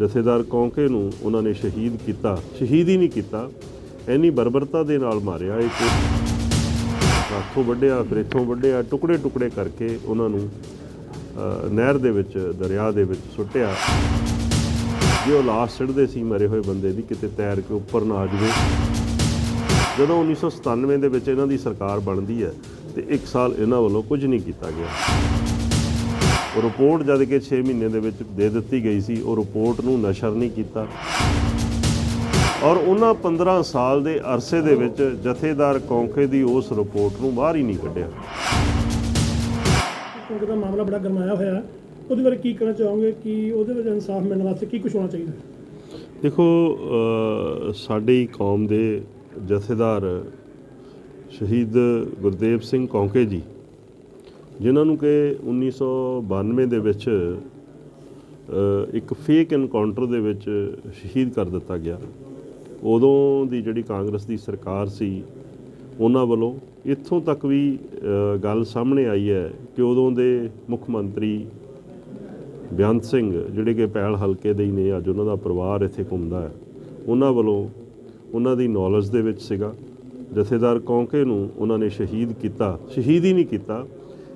ਜਥੇਦਾਰ ਕੌਂਕੇ ਨੂੰ ਉਹਨਾਂ ਨੇ ਸ਼ਹੀਦ ਕੀਤਾ। ਸ਼ਹੀਦ ਹੀ ਨਹੀਂ ਕੀਤਾ। ਐਨੀ ਬਰਬਰਤਾ ਦੇ ਨਾਲ ਮਾਰਿਆ ਇੱਕ ਹੱਥੋਂ ਵੱਢਿਆ ਫਿਰ ਇੱਥੋਂ ਵੱਢਿਆ ਟੁਕੜੇ ਟੁਕੜੇ ਕਰਕੇ ਉਹਨਾਂ ਨੂੰ ਅ, ਨਹਿਰ ਦੇ ਵਿੱਚ ਦਰਿਆ ਦੇ ਵਿੱਚ ਸੁੱਟਿਆ। ਜੇ ਉਹ ਲਾਸ਼ ਸਿੱਟਦੇ ਸੀ ਮਰੇ ਹੋਏ ਬੰਦੇ ਦੀ ਕਿਤੇ ਤੈਰ ਕੇ ਉੱਪਰ ਨਾ ਆ ਜਾਵੇ। ਜਦੋਂ 1997 ਦੇ ਵਿੱਚ ਇਹਨਾਂ ਦੀ ਸਰਕਾਰ ਬਣਦੀ ਹੈ ਤੇ ਇੱਕ ਸਾਲ ਇਹਨਾਂ ਵੱਲੋਂ ਕੁਝ ਨਹੀਂ ਕੀਤਾ ਗਿਆ। ਉਹ ਰਿਪੋਰਟ ਜਦ ਕਿ 6 ਮਹੀਨੇ ਦੇ ਵਿੱਚ ਦੇ ਦਿੱਤੀ ਗਈ ਸੀ ਉਹ ਰਿਪੋਰਟ ਨੂੰ ਨਸ਼ਰ ਨਹੀਂ ਕੀਤਾ ਔਰ ਉਹਨਾਂ 15 ਸਾਲ ਦੇ ਅਰਸੇ ਦੇ ਵਿੱਚ ਜਥੇਦਾਰ ਕੌਂਕੇ ਦੀ ਉਸ ਰਿਪੋਰਟ ਨੂੰ ਬਾਹਰ ਹੀ ਨਹੀਂ ਕੱਢਿਆ ਕਿਉਂਕਿ ਦਾ ਮਾਮਲਾ ਬੜਾ ਗਰਮਾਇਆ ਹੋਇਆ ਹੈ। ਉਹਦੇ ਬਾਰੇ ਕੀ ਕਹਿਣਾ ਚਾਹੋਗੇ ਕਿ ਉਹਦੇ ਵਿੱਚ ਇਨਸਾਫ ਮਿਲਣ ਵਾਸਤੇ ਕੀ ਕੁਝ ਹੋਣਾ ਚਾਹੀਦਾ? ਦੇਖੋ ਸਾਡੀ ਕੌਮ ਦੇ ਜਥੇਦਾਰ ਸ਼ਹੀਦ ਗੁਰਦੇਵ ਸਿੰਘ ਕੌਂਕੇ ਜੀ ਜਿਨ੍ਹਾਂ ਨੂੰ ਕਿ 1992 ਦੇ ਵਿੱਚ ਇੱਕ ਫੇਕ ਐਨਕਾਊਂਟਰ ਦੇ ਵਿੱਚ ਸ਼ਹੀਦ ਕਰ ਦਿੱਤਾ ਗਿਆ। ਉਦੋਂ ਦੀ ਜਿਹੜੀ ਕਾਂਗਰਸ ਦੀ ਸਰਕਾਰ ਸੀ, ਉਹਨਾਂ ਵੱਲੋਂ ਇੱਥੋਂ ਤੱਕ ਵੀ ਗੱਲ ਸਾਹਮਣੇ ਆਈ ਹੈ ਕਿ ਉਦੋਂ ਦੇ ਮੁੱਖ ਮੰਤਰੀ ਬੇਅੰਤ ਸਿੰਘ, ਜਿਹੜੇ ਕਿ ਪੈਲ ਹਲਕੇ ਦੇ ਹੀ ਨੇ, ਅੱਜ ਉਹਨਾਂ ਦਾ ਪਰਿਵਾਰ ਇੱਥੇ ਘੁੰਮਦਾ ਹੈ, ਉਹਨਾਂ ਵੱਲੋਂ ਉਹਨਾਂ ਦੀ ਨੌਲੇਜ ਦੇ ਵਿੱਚ ਸੀਗਾ। ਜਥੇਦਾਰ ਕੌਂਕੇ ਨੂੰ ਉਹਨਾਂ ਨੇ ਸ਼ਹੀਦ ਕੀਤਾ। ਸ਼ਹੀਦ ਹੀ ਨਹੀਂ ਕੀਤਾ।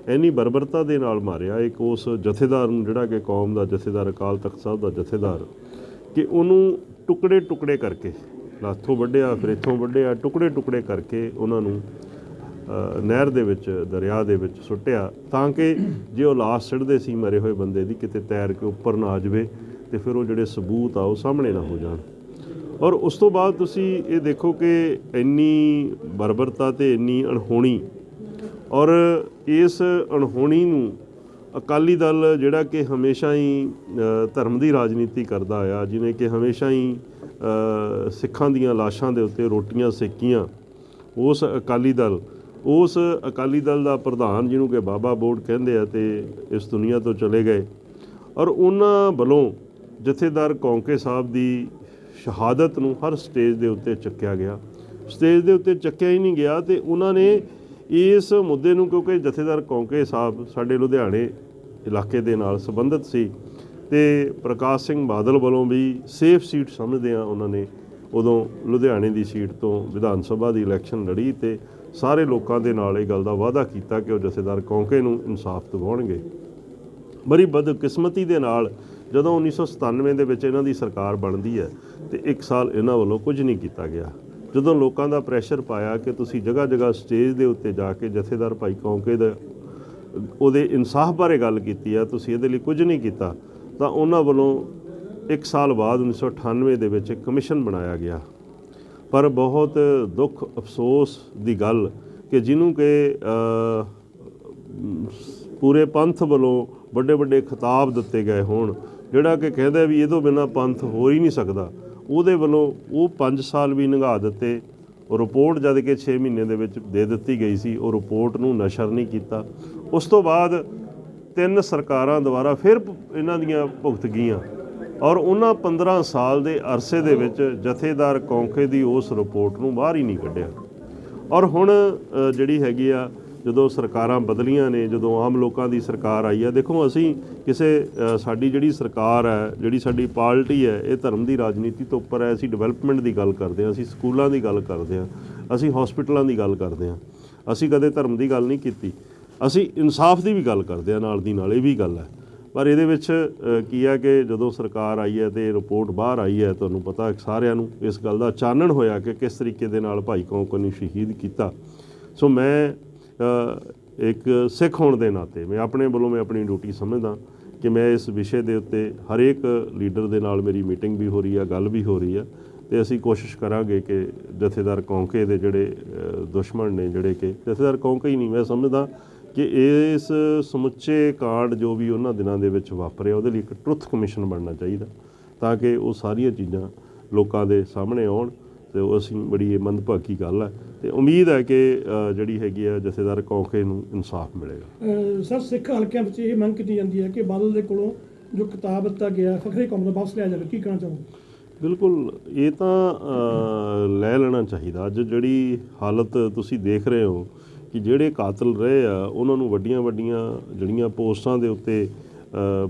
ਐਨੀ ਬਰਬਰਤਾ ਦੇ ਨਾਲ ਮਾਰਿਆ ਇੱਕ ਉਸ ਜਥੇਦਾਰ ਨੂੰ, ਜਿਹੜਾ ਕਿ ਕੌਮ ਦਾ ਜਥੇਦਾਰ, ਅਕਾਲ ਤਖਤ ਸਾਹਿਬ ਦਾ ਜਥੇਦਾਰ, ਕਿ ਉਹਨੂੰ ਟੁਕੜੇ ਟੁਕੜੇ ਕਰਕੇ, ਲਾਥੋਂ ਵੱਢਿਆ, ਫਿਰ ਇੱਥੋਂ ਵੱਢਿਆ, ਟੁਕੜੇ ਟੁਕੜੇ ਕਰਕੇ ਉਹਨਾਂ ਨੂੰ ਨਹਿਰ ਦੇ ਵਿੱਚ, ਦਰਿਆ ਦੇ ਵਿੱਚ ਸੁੱਟਿਆ, ਤਾਂ ਕਿ ਜੇ ਉਹ ਲਾਸ਼ ਸਿੱਟਦੇ ਸੀ ਮਰੇ ਹੋਏ ਬੰਦੇ ਦੀ, ਕਿਤੇ ਤੈਰ ਕੇ ਉੱਪਰ ਨਾ ਆ ਜਾਵੇ, ਤੇ ਫਿਰ ਉਹ ਜਿਹੜੇ ਸਬੂਤ ਆ, ਉਹ ਸਾਹਮਣੇ ਨਾ ਹੋ ਜਾਣ। ਔਰ ਉਸ ਤੋਂ ਬਾਅਦ ਤੁਸੀਂ ਇਹ ਦੇਖੋ ਕਿ ਇੰਨੀ ਬਰਬਰਤਾ ਤੇ ਇੰਨੀ ਅਣਹੋਣੀ ਔਰ ਇਸ ਅਣਹੋਣੀ ਨੂੰ ਅਕਾਲੀ ਦਲ ਜਿਹੜਾ ਕਿ ਹਮੇਸ਼ਾ ਹੀ ਧਰਮ ਦੀ ਰਾਜਨੀਤੀ ਕਰਦਾ ਆਇਆ ਜਿਵੇਂ ਕਿ ਹਮੇਸ਼ਾ ਹੀ ਸਿੱਖਾਂ ਦੀਆਂ ਲਾਸ਼ਾਂ ਦੇ ਉੱਤੇ ਰੋਟੀਆਂ ਸੇਕੀਆਂ, ਉਸ ਅਕਾਲੀ ਦਲ, ਉਸ ਅਕਾਲੀ ਦਲ ਦਾ ਪ੍ਰਧਾਨ ਜਿਹਨੂੰ ਕਿ ਬਾਬਾ ਬੋਰਡ ਕਹਿੰਦੇ ਆ ਤੇ ਇਸ ਦੁਨੀਆ ਤੋਂ ਚਲੇ ਗਏ। ਔਰ ਉਹਨਾਂ ਵੱਲੋਂ ਜਥੇਦਾਰ ਕੌਂਕੇ ਸਾਹਿਬ ਦੀ ਸ਼ਹਾਦਤ ਨੂੰ ਹਰ ਸਟੇਜ ਦੇ ਉੱਤੇ ਚੱਕਿਆ ਗਿਆ। ਸਟੇਜ ਦੇ ਉੱਤੇ ਚੱਕਿਆ ਹੀ ਨਹੀਂ ਗਿਆ ਤੇ ਉਹਨਾਂ ਨੇ ਇਸ ਮੁੱਦੇ ਨੂੰ ਕਿਉਂਕਿ ਜਥੇਦਾਰ ਕੌਂਕੇ ਸਾਹਿਬ ਸਾਡੇ ਲੁਧਿਆਣੇ ਇਲਾਕੇ ਦੇ ਨਾਲ ਸੰਬੰਧਿਤ ਸੀ ਤੇ ਪ੍ਰਕਾਸ਼ ਸਿੰਘ ਬਾਦਲ ਵੱਲੋਂ ਵੀ ਸੇਫ ਸੀਟ ਸਮਝਦੇ ਆ ਉਹਨਾਂ ਨੇ ਉਦੋਂ ਲੁਧਿਆਣੇ ਦੀ ਸੀਟ ਤੋਂ ਵਿਧਾਨ ਸਭਾ ਦੀ ਇਲੈਕਸ਼ਨ ਲੜੀ ਤੇ ਸਾਰੇ ਲੋਕਾਂ ਦੇ ਨਾਲ ਇਹ ਗੱਲ ਦਾ ਵਾਅਦਾ ਕੀਤਾ ਕਿ ਉਹ ਜਥੇਦਾਰ ਕੌਂਕੇ ਨੂੰ ਇਨਸਾਫ ਦਿਵਾਉਣਗੇ। ਬੜੀ ਬਦਕਿਸਮਤੀ ਦੇ ਨਾਲ ਜਦੋਂ 1997 ਦੇ ਵਿੱਚ ਇਹਨਾਂ ਦੀ ਸਰਕਾਰ ਬਣਦੀ ਹੈ ਤੇ ਇੱਕ ਸਾਲ ਇਹਨਾਂ ਵੱਲੋਂ ਕੁਝ ਨਹੀਂ ਕੀਤਾ ਗਿਆ। ਜਦੋਂ ਲੋਕਾਂ ਦਾ ਪ੍ਰੈਸ਼ਰ ਪਾਇਆ ਕਿ ਤੁਸੀਂ ਜਗ੍ਹਾ ਜਗ੍ਹਾ ਸਟੇਜ ਦੇ ਉੱਤੇ ਜਾ ਕੇ ਜਥੇਦਾਰ ਭਾਈ ਕੌਂਕੇ ਦਾ ਉਹਦੇ ਇਨਸਾਫ ਬਾਰੇ ਗੱਲ ਕੀਤੀ ਆ, ਤੁਸੀਂ ਇਹਦੇ ਲਈ ਕੁਝ ਨਹੀਂ ਕੀਤਾ, ਤਾਂ ਉਹਨਾਂ ਵੱਲੋਂ ਇੱਕ ਸਾਲ ਬਾਅਦ 1998 ਦੇ ਵਿੱਚ ਕਮਿਸ਼ਨ ਬਣਾਇਆ ਗਿਆ। ਪਰ ਬਹੁਤ ਦੁੱਖ ਅਫਸੋਸ ਦੀ ਗੱਲ ਕਿ ਜਿਹਨੂੰ ਕਿ ਪੂਰੇ ਪੰਥ ਵੱਲੋਂ ਵੱਡੇ ਵੱਡੇ ਖਿਤਾਬ ਦਿੱਤੇ ਗਏ ਹੋਣ, ਜਿਹੜਾ ਕਿ ਕਹਿੰਦਾ ਵੀ ਇਹ ਤੋਂ ਬਿਨਾ ਪੰਥ ਹੋ ਹੀ ਨਹੀਂ ਸਕਦਾ। ਉਹਦੇ ਵੱਲੋਂ ਉਹ 5 ਸਾਲ ਵੀ ਲੰਘਾ ਦਿੱਤੇ, ਉਹ ਰਿਪੋਰਟ ਜਦ ਕਿ 6 ਮਹੀਨੇ ਦੇ ਵਿੱਚ ਦੇ ਦਿੱਤੀ ਗਈ ਸੀ, ਉਹ ਰਿਪੋਰਟ ਨੂੰ ਨਸ਼ਰ ਨਹੀਂ ਕੀਤਾ। ਉਸ ਤੋਂ ਬਾਅਦ ਤਿੰਨ ਸਰਕਾਰਾਂ ਦੁਆਰਾ ਫਿਰ ਇਹਨਾਂ ਦੀਆਂ ਭੁਗਤ ਗਈਆਂ ਔਰ ਉਹਨਾਂ 15 ਸਾਲ ਦੇ ਅਰਸੇ ਦੇ ਵਿੱਚ ਜਥੇਦਾਰ ਕੌਂਕੇ ਦੀ ਉਸ ਰਿਪੋਰਟ ਨੂੰ ਬਾਹਰ ਹੀ ਨਹੀਂ ਕੱਢਿਆ। ਔਰ ਹੁਣ ਜਿਹੜੀ ਹੈਗੀ ਆ ਜਦੋਂ ਸਰਕਾਰਾਂ ਬਦਲੀਆਂ ਨੇ, ਜਦੋਂ ਆਮ ਲੋਕਾਂ ਦੀ ਸਰਕਾਰ ਆਈ ਹੈ, ਦੇਖੋ ਅਸੀਂ ਕਿਸੇ ਸਾਡੀ ਜਿਹੜੀ ਸਰਕਾਰ ਹੈ, ਜਿਹੜੀ ਸਾਡੀ ਪਾਰਟੀ ਹੈ, ਇਹ ਧਰਮ ਦੀ ਰਾਜਨੀਤੀ ਤੋਂ ਉੱਪਰ ਹੈ, ਅਸੀਂ ਡਿਵੈਲਪਮੈਂਟ ਦੀ ਗੱਲ ਕਰਦੇ ਹਾਂ, ਅਸੀਂ ਸਕੂਲਾਂ ਦੀ ਗੱਲ ਕਰਦੇ ਹਾਂ, ਅਸੀਂ ਹਸਪੀਟਲਾਂ ਦੀ ਗੱਲ ਕਰਦੇ ਹਾਂ, ਅਸੀਂ ਕਦੇ ਧਰਮ ਦੀ ਗੱਲ ਨਹੀਂ ਕੀਤੀ, ਅਸੀਂ ਇਨਸਾਫ ਦੀ ਵੀ ਗੱਲ ਕਰਦੇ ਹਾਂ ਨਾਲ ਦੀ ਨਾਲ, ਇਹ ਵੀ ਗੱਲ ਹੈ। ਪਰ ਇਹਦੇ ਵਿੱਚ ਕੀ ਹੈ ਕਿ ਜਦੋਂ ਸਰਕਾਰ ਆਈ ਹੈ ਤੇ ਰਿਪੋਰਟ ਬਾਹਰ ਆਈ ਹੈ, ਤੁਹਾਨੂੰ ਪਤਾ ਸਾਰਿਆਂ ਨੂੰ, ਇਸ ਗੱਲ ਦਾ ਚਾਨਣ ਹੋਇਆ ਕਿ ਕਿਸ ਤਰੀਕੇ ਦੇ ਨਾਲ ਭਾਈ ਕੌਂਕਰ ਨੂੰ ਸ਼ਹੀਦ ਕੀਤਾ। ਸੋ ਮੈਂ ਇੱਕ ਸਿੱਖ ਹੋਣ ਦੇ ਨਾਤੇ ਮੈਂ ਆਪਣੇ ਵੱਲੋਂ ਮੈਂ ਆਪਣੀ ਡਿਊਟੀ ਸਮਝਦਾ ਕਿ ਮੈਂ ਇਸ ਵਿਸ਼ੇ ਦੇ ਉੱਤੇ ਹਰੇਕ ਲੀਡਰ ਦੇ ਨਾਲ ਮੇਰੀ ਮੀਟਿੰਗ ਵੀ ਹੋ ਰਹੀ ਆ, ਗੱਲ ਵੀ ਹੋ ਰਹੀ ਆ ਤੇ ਅਸੀਂ ਕੋਸ਼ਿਸ਼ ਕਰਾਂਗੇ ਕਿ ਜਥੇਦਾਰ ਕੌਂਕੇ ਦੇ ਜਿਹੜੇ ਦੁਸ਼ਮਣ ਨੇ ਜਿਹੜੇ ਕਿ ਜਥੇਦਾਰ ਕੌਂਕੇ ਹੀ ਨਹੀਂ, ਮੈਂ ਸਮਝਦਾ ਕਿ ਇਸ ਸਮੁੱਚੇ ਕਾਂਡ ਜੋ ਵੀ ਉਹਨਾਂ ਦਿਨਾਂ ਦੇ ਵਿੱਚ ਵਾਪਰਿਆ ਉਹਦੇ ਲਈ ਇੱਕ ਟਰੁੱਥ ਕਮਿਸ਼ਨ ਬਣਨਾ ਚਾਹੀਦਾ ਤਾਂ ਕਿ ਉਹ ਸਾਰੀਆਂ ਚੀਜ਼ਾਂ ਲੋਕਾਂ ਦੇ ਸਾਹਮਣੇ ਆਉਣ ਤੇ ਉਹ ਅਸੀਂ ਬੜੀ ਇਹ ਮੰਦਭਾਗੀ ਗੱਲ ਹੈ ਤੇ ਉਮੀਦ ਹੈ ਕਿ ਜਿਹੜੀ ਹੈਗੀ ਆ ਜਥੇਦਾਰ ਕੌਂਕੇ ਨੂੰ ਇਨਸਾਫ ਮਿਲੇਗਾ। ਸਰ ਸਿੱਖ ਹਲਕਿਆਂ ਵਿੱਚ ਇਹ ਮੰਗ ਕੀਤੀ ਜਾਂਦੀ ਹੈ ਕਿ ਬਾਦਲ ਦੇ ਕੋਲੋਂ ਜੋ ਕਿਤਾਬ ਦਿੱਤਾ ਗਿਆ ਫਖਰੇ ਕੌਮ ਦਾ ਵਾਪਸ ਲਿਆ ਜਾਵੇ। ਕੀ ਕਹਿਣਾ ਚਾਹੋਗੇ? ਬਿਲਕੁਲ ਇਹ ਤਾਂ ਲੈ ਲੈਣਾ ਚਾਹੀਦਾ। ਅੱਜ ਜਿਹੜੀ ਹਾਲਤ ਤੁਸੀਂ ਦੇਖ ਰਹੇ ਹੋ ਕਿ ਜਿਹੜੇ ਕਾਤਲ ਰਹੇ ਆ ਉਹਨਾਂ ਨੂੰ ਵੱਡੀਆਂ ਵੱਡੀਆਂ ਜਿਹੜੀਆਂ ਪੋਸਟਾਂ ਦੇ ਉੱਤੇ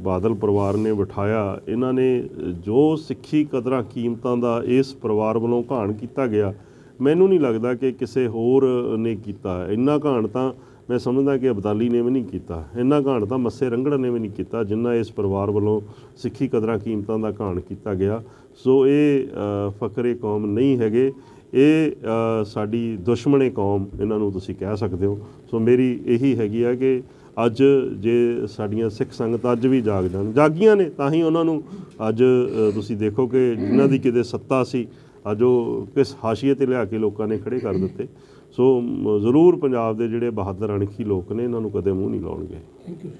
ਬਾਦਲ ਪਰਿਵਾਰ ਨੇ ਬਿਠਾਇਆ। ਇਹਨਾਂ ਨੇ ਜੋ ਸਿੱਖੀ ਕਦਰਾਂ ਕੀਮਤਾਂ ਦਾ ਇਸ ਪਰਿਵਾਰ ਵੱਲੋਂ ਘਾਣ ਕੀਤਾ ਗਿਆ, ਮੈਨੂੰ ਨਹੀਂ ਲੱਗਦਾ ਕਿ ਕਿਸੇ ਹੋਰ ਨੇ ਕੀਤਾ। ਇੰਨਾ ਘਾਣ ਤਾਂ ਮੈਂ ਸਮਝਦਾ ਕਿ ਅਬਦਾਲੀ ਨੇ ਵੀ ਨਹੀਂ ਕੀਤਾ। ਇੰਨਾ ਘਾਣ ਤਾਂ ਮੱਸੇ ਰੰਗੜ ਨੇ ਵੀ ਨਹੀਂ ਕੀਤਾ, ਜਿੰਨਾ ਇਸ ਪਰਿਵਾਰ ਵੱਲੋਂ ਸਿੱਖੀ ਕਦਰਾਂ ਕੀਮਤਾਂ ਦਾ ਘਾਣ ਕੀਤਾ ਗਿਆ। ਸੋ ਇਹ ਫਕਰੇ ਕੌਮ ਨਹੀਂ ਹੈਗੇ। ਇਹ ਸਾਡੀ ਦੁਸ਼ਮਣੇ ਕੌਮ, ਇਹਨਾਂ ਨੂੰ ਤੁਸੀਂ ਕਹਿ ਸਕਦੇ ਹੋ। ਸੋ ਮੇਰੀ ਇਹੀ ਹੈਗੀ ਆ ਕਿ ਅੱਜ ਜੇ ਸਾਡੀਆਂ ਸਿੱਖ ਸੰਗਤ ਅੱਜ ਵੀ ਜਾਗ ਜਾਣ, ਜਾਗੀਆਂ ਨੇ, ਤਾਂ ਹੀ ਉਹਨਾਂ ਨੂੰ ਅੱਜ ਤੁਸੀਂ ਦੇਖੋ ਕਿ ਜਿਨ੍ਹਾਂ ਦੀ ਕਿਤੇ ਸੱਤਾ ਸੀ, ਅੱਜ ਉਹ ਕਿਸ ਹਾਸ਼ੀਏ ਤੇ ਲਿਆ ਕੇ ਲੋਕਾਂ ਨੇ ਖੜੇ ਕਰ ਦਿੱਤੇ। ਸੋ ਜ਼ਰੂਰ ਪੰਜਾਬ ਦੇ ਜਿਹੜੇ ਬਹਾਦਰ ਅਣਖੀ ਲੋਕ ਨੇ, ਇਹਨਾਂ ਨੂੰ ਕਦੇ ਮੂੰਹ ਨਹੀਂ ਲਾਉਣਗੇ। Thank you